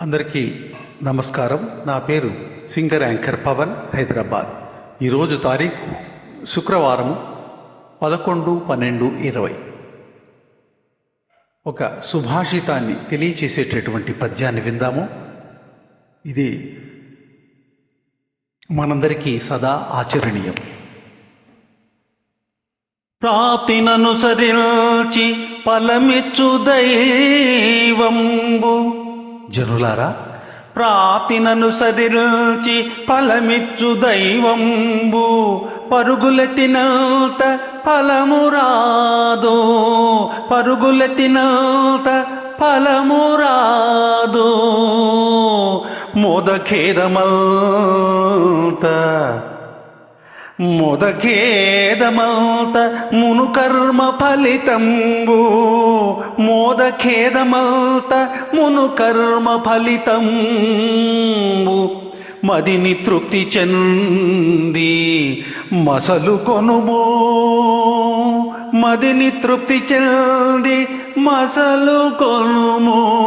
అందరికీ నమస్కారం. నా పేరు సింగర్ యాంకర్ పవన్ హైదరాబాద్. ఈరోజు తారీఖు శుక్రవారం పదకొండు పన్నెండు ఇరవై. ఒక సుభాషితాన్ని తెలియచేసేటటువంటి పద్యాన్ని విందాము. ఇది మనందరికీ సదా ఆచరణీయం. ప్రాప్తిననుసరించి ఫలమిచ్చు దైవంబు. జనులారా ప్రాప్తిననుసరించి ఫలమిచ్చు దైవంబు. పరుగులెత్తినంత ఫలమురాదు పరుగులెత్తినంత ఫలమురాదు. మోదఖేదమల్ మోదఖేదమంత మును కర్మ ఫలితంబు. మోదఖేదమంత మును కర్మ ఫలితంబు. మదిని తృప్తి చెంది మసలు కొనుమో. మదిని తృప్తి చెంది మసలు కొనుమో.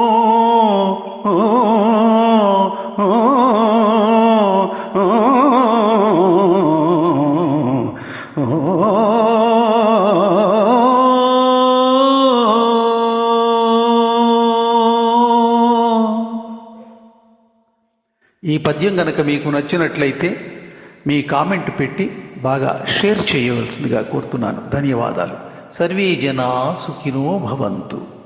ఈ పద్యం గనక మీకు నచ్చినట్లయితే మీ కామెంట్ పెట్టి బాగా షేర్ చేయవలసిందిగా కోరుతున్నాను. ధన్యవాదాలు. సర్వే జనా సుఖినో భవంతు.